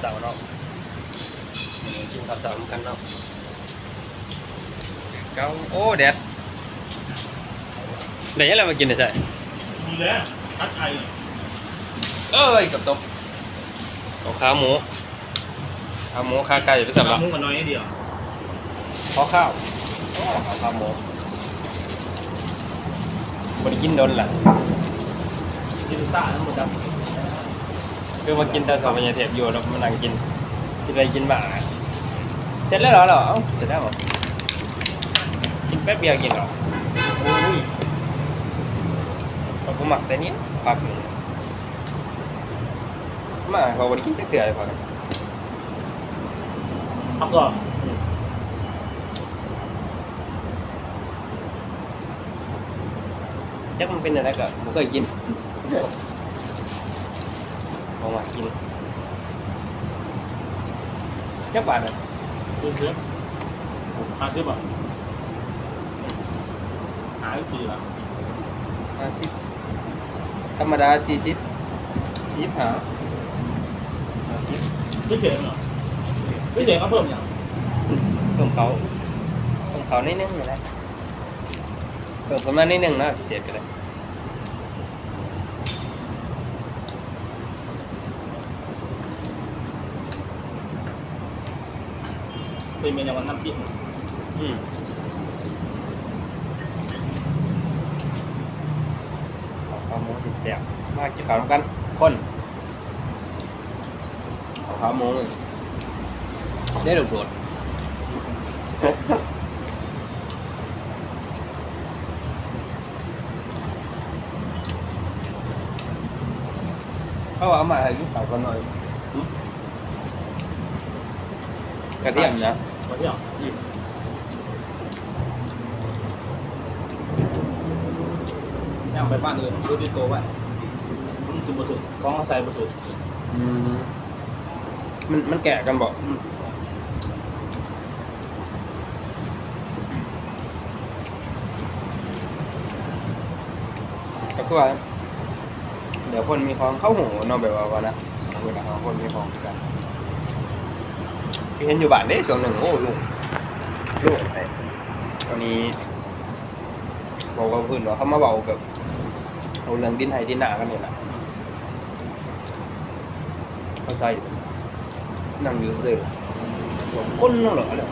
เสาร์เนาะกินข้าวเสาร์กันเนาะเก้าโอ้แดดไหนอะไรมากินได้ใช่มีแล้วทัดไทยเอ้ยกับตบเอาขาหมูขาหมูขาไก่ไปสับละมุ้งกันน้อยนิดเดียวขอข้าวโอ้ขอขาหมูบไดกินโดนแหละกินซ่าทั้งหมดครับ คือมากินแต่สองปัญญาเทปอยู่แล้วมานั่งกินกินอะไรกินหมาเสร็จแล้วเหรอเหรอเอ้าเสร็จแล้วเหรอกินแป๊บเดียวกินเหรออุ้ยผมหมักแต่เนี้ยปักหนึ่งหมาเขาบริกินแต่เกลือเลยพอกันทำก่อนจักมันเป็นอะไรก็ผมเคยกิน เอามากินจักบาทอะดูเชฟหาเชฟอะหาจีละห้าสิบธรรมดาสี่สิบสี่สิบห้าไม่เฉยเหรอไม่เฉยเขาเพิ่มอย่างเพิ่มเขาเพิ่มเขานิดนึงอยู่แล้วเพิ่มประมาณนิดนึงนะพิเศษก็ได้ เป็นเมนูวันน้ำจิ้มอืมเอาข้าวหมูสิบแสบมากินข้าวร่วมกันคนเอาข้าวหมูได้โดดๆเขาเอามาให้ลูกสาวกันหน่อยกระเทียมนะ มาเที่ยวย่างไปบ้านอื่นดูดีโตไว้มันจะมาถึงของใส่มาถึงอืมมันมันแกะกันบอกก็คือว่าเดี๋ยวคนมีของเข้าหูเนาะแบบว่าว่านะเวลาเขาคนมีของกัน ที่เห็นอยู่บ้านเด้ส่วนหนึ่งโอ้ลูกลูกไอ้วันนี้บอกกับเพื่อนว่าเขามาเบอกแบเอาเรื่องดินไห้ดินหนากันนี่แหละเข้าใส่นั่งอยู่เลยผมก้นนั่นเหรอเนี่ย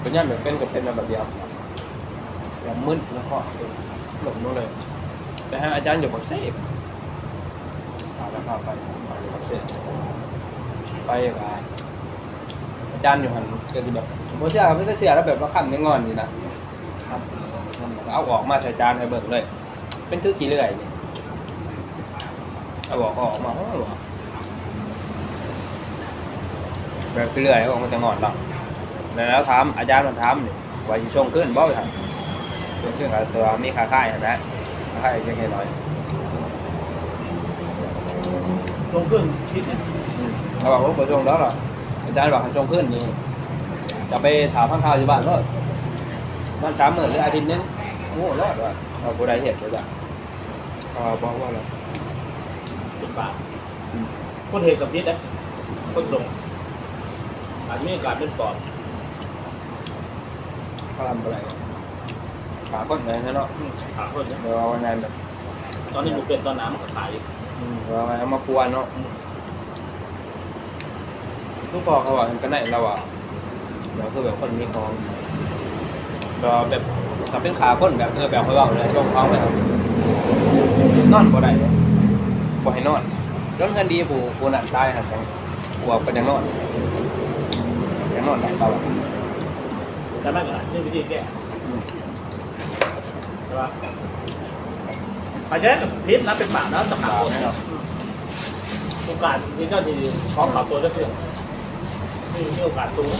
เป็นยันแบบเป็นกับเป็นแบบเดียวแบบมึนแล้วก็หลงนู่นเลยไปหาอาจารย์อยู่บักเซ่ แล้วพาไปพาอยู่บักเซ่ไปกับอาจารย์อยู่หันก็จะแบบโมเสียไม่ใช่เสียแล้วแบบว่าขั้นไม่งอนนี่นะครับเอาออกมาใส่จานให้เบิ่งเลย เป็นคือขี้เลื่อยนี่เอาบอกออกมาเขาบอกแบบเรื่อยออกมาจะงอนหรอกแล้วถามอาจารย์มันถามนี่ว่าสิช่วงขึ้นบ่ไปทำช่วงขึ้นกับตัวมีค่าค่ายนไหมค่าค่ายยังไงน้อย ลงขึ้นคิดเนี่ยอืมเขาบอกว่าบ่ช่วงแล้วหรออาจารย์บอกให้ช่วงขึ้นนี่จะไปถามข้างข่าวอยู่บ้านรถมันสามหมื่นหรืออาทิตย์นึงโอ้รอดว่ะเราผู้ใดเห็นเลยจ้ะเขาบอกว่าอะไรเป็นบาทคนเหตุกับพิษนะคนส่งอาจจะมีโอกาสเป็นปอดเขาทำอะไรขาคนไหนเนาะขาคนเนี่ยเดี๋ยวเอาวันนั้นแบบตอนนี้หมูเป็นตอนน้ำมันก็ขายอืม เราเอามาปวนเนาะลูกพ่อเขาว่ากันไหนเราอะเราคือแบบคนมีของเราแบบถ้าเป็นขาคนแบบเออแบบเขาบอกเลยช่วงท้องไปครับนอนบ่ได้เลยบ่ให้นอนนอนกันดีผู้ผู้นั่นตายครับจังหัวเป็นยังนอนยังนอนได้เปล่าแต่ไม่ก็นี่วิธีแก้อืมใช่ปะ อาจจะกับพิษนะเป็นบาทนะสำหรับคนนะครับโอกาสที่เจ้าที่ของปรับตัวได้เพื่อนนี่มีโอกาสสูง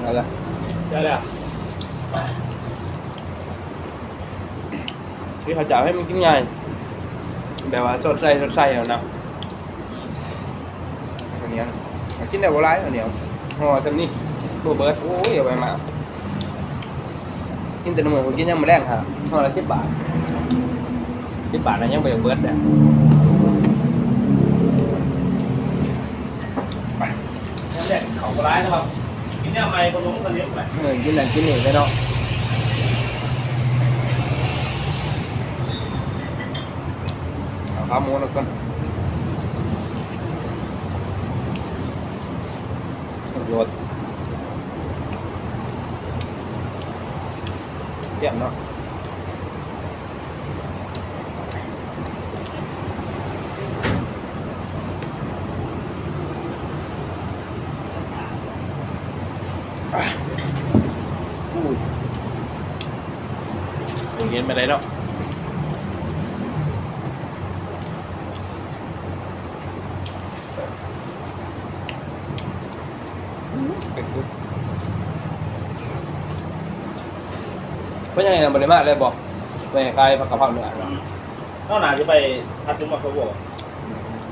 เอาละได้แล้วพี่เขาจะเอาให้มันกินง่ายแบบว่าสดใสสดใสเอานะอันเนี้ยกินได้บ่หลายอันเนี้ยห่อซำนี้บ่เบิร์ดโอ้ยเอาไปมา กินแต่ละมื้อผมกินยังมื้อแรกครับห่อละ10บาท10บาทนั้นยังบ่ได้เบิดเลยนั่นแหละเขาร้ายนะครับกินเนี่ยไม่คนลงคนเลี้ยงไปเออกินนั่นกินนี่ไปเนาะเอาขาหมูแล้วก่อนรสเยี่ยมเนาะอะ อุ้ยอย่างเงี้ยไปเลยเนาะเป็นกุ๊ดเพ ราะยังไงนะบริมาเลยบอกไปกายผักกะเพราเนื้อเนาะนอกหนาจะไปพัดจุ่มมาเขาบอก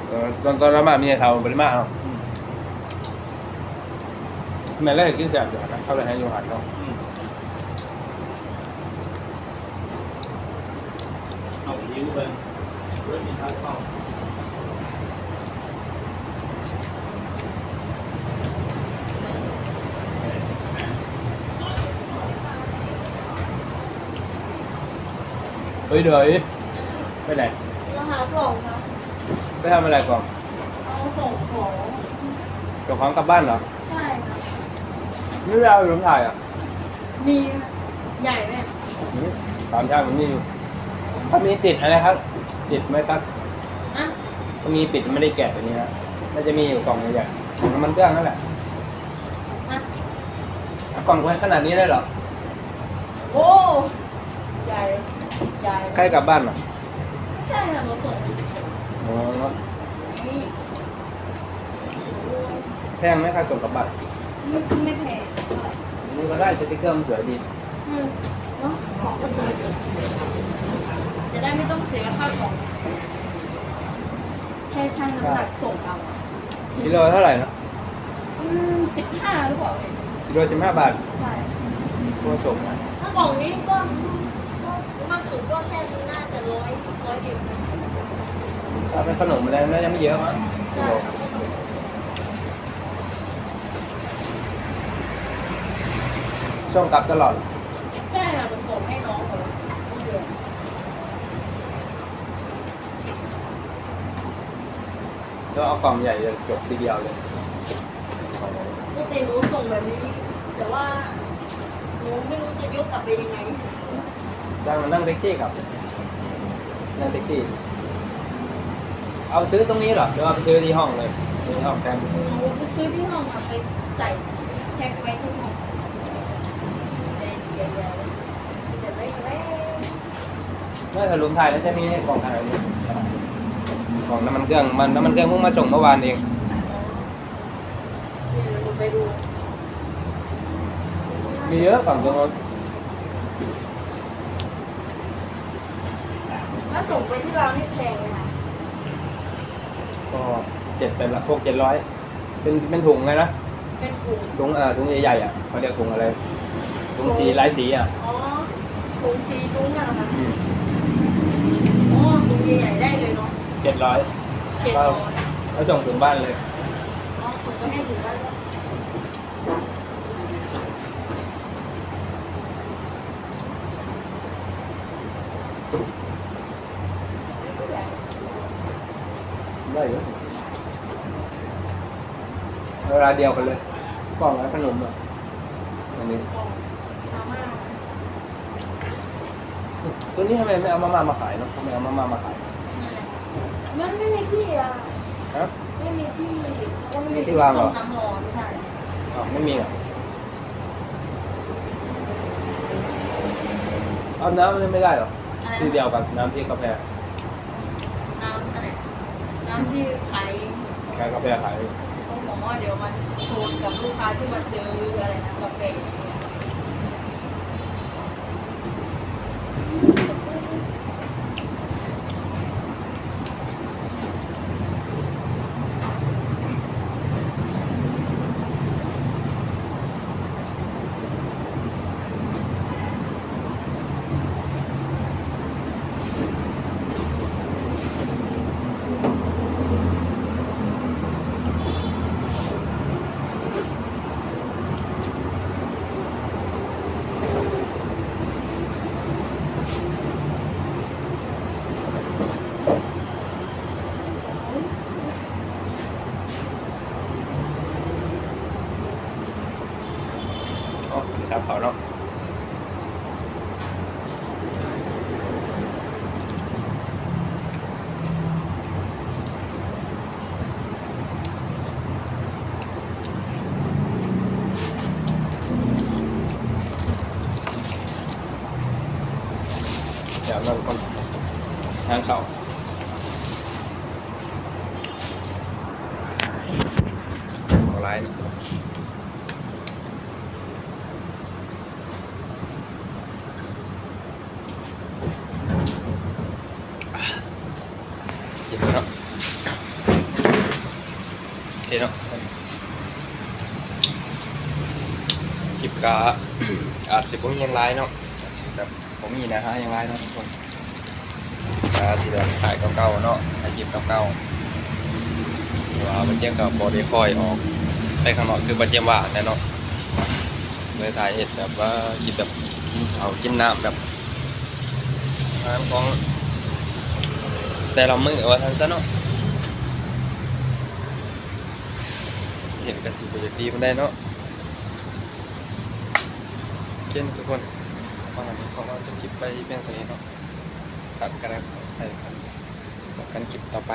เออตอนตอนละมามีไอ้เท่าบริมาเนาะแม่แรกกินแซ่บอยู่นะเข้าไปให้โยหันเนาะเอายิ้วไปเรื่องมีทางเข้า ฮ้ยเดี๋ยวไปไหนมาหากล่องครับไปทำอะไรก่อนเอาส่งของเจ้าของกลับบ้านเหรอใช่ครับไม่ได้เอาไปลงถ่ายอะมีใหญ่ไหมนี่ตามช่างมันนี่อยู่ถ้ามีติดอะไรครับ ติดไหมครับอะถ้ามีปิดไม่ได้แกะตัวนี้นะน่าจะมีอยู่กล่องใหญ่ๆของน้ำมันเครื่องนั่นแหละอะเอากล่องไว้ขนาดนี้ได้เหรอโอ้ใหญ่ ใหญ่ใกล้กลับบ้านเหรอใช่ค่ะมาส่งอ๋อนี่แพงไหมค่าส่งกลับบ้านไม่ไม่แพงนี่ก็ได้สติ๊กเกอร์มันสวยดีอืมเนาะของก็สวยจะได้ไม่ต้องเสียค่าของ แค่ช่างน้ำหนักส่งเอาอะกิโลเท่าไหร่นะอืมสิบห้าหรือเปล่าเนี่ยกิโลสิบห้าบาทใช่ ตัวส่งนะถ้ากล่องนี้ก็ก็ มากสุดก็แค่น่าจะร้อยร้อยเดียวถ้าเป็นขนมอะไรน่าจะไม่เยอะมั้งใช่ช่วงกลับตลอดใช่ค่ะผสมให้น้องก่อนเดือนแล้วเอากล่องใหญ่จะจบทีเดียวเลยปกติหนูส่งแบบนี้ แต่ว่าหนูไม่รู้จะยกกลับไปยังไง จ้างมานั่งแท็กซี่ครับ นั่งแท็กซี่ เอาซื้อตรงนี้เหรอหรือว่าไปซื้อที่ห้องเลยซื้อที่ห้องแทนหนูไปซื้อที่ห้องค่ะไปใส่แท็กไว้ที่ห้องเดี๋ยวเดี๋ยวเดี๋ยวไม่ไม่เมื่อถลุมไทยแล้วจะมีให้กล่องอะไรนี้กล่องน้ำมันเครื่องมันน้ำมันเครื่องเพิ่งมาส่งเมื่อวานเองเดี๋ยวหนูไปดู มีเยอะกล่องตรงนู้น ถ้าส่งไปที่เรานี่แพงเลยค่ะก็เจ็ดเป็นละพวกเจ็ดร้อยเป็นเป็นถุงไงนะเป็นถุงถุงเอ่อถุงใหญ่ๆอะเขาเรียกถุงอะไรถุงสีหลายสีอะอ๋อถุงสีถุงอะค่ะอืมอ๋อถุงใหญ่ๆได้เลยเนาะเจ็ดร้อยเจ็ดร้อยแล้วส่งถึงบ้านเลยอ๋อส่งไปให้ถึงบ้าน ได้เยอะเวลาเดียวกันเลยกล่องแล้วขนมอะอันนี้มาม่าตัวนี้ทำไมไม่เอามาม่ามาขายเนาะทำไมเอามาม่ามาขายมันไม่มีที่อะฮะไม่มีที่ก็ไม่มีที่วางเหรอน้ำร้อนใช่อ๋อไม่มีเหรอเอาน้ำไม่ได้เหรออะไรที่นะเดียวกันน้ำที่กาแฟน้ำอะไร น้ำที่ขายขายกาแฟขายเขาบอกว่าเดี๋ยวมันชนกับลูกค้าที่มาซื้ออะไรนะกาแฟ ชาวเขาเนาะเดี๋ยวนั่งก่อนทางเขาเอาไลน์ คลิปกาอาจจะผมยังไลน์เนาะอาจจะแบบผมมีนะฮะยังไลน์เนาะทุกคนกาสีแดงถ่ายเก่าๆเนาะถ่ายคลิปเก่าๆว่าบันเจียงกับบอดี้คอยออกไปข้างนอกคือบันเจียงว่าแน่นาะเลยถ่ายเห็ดแบบว่าคลิปแบบกินข้าวกินน้ำแบบอาหารของแต่เรามือว่าทันซะเนาะเห็นกันสิบจะดีมันได้เนาะ นทุกคนวันนี้ของเราจะคลิปไปเพียงเท่านี้เนาะตัดกันแล้วไปครับพบกันคลิปต่อไป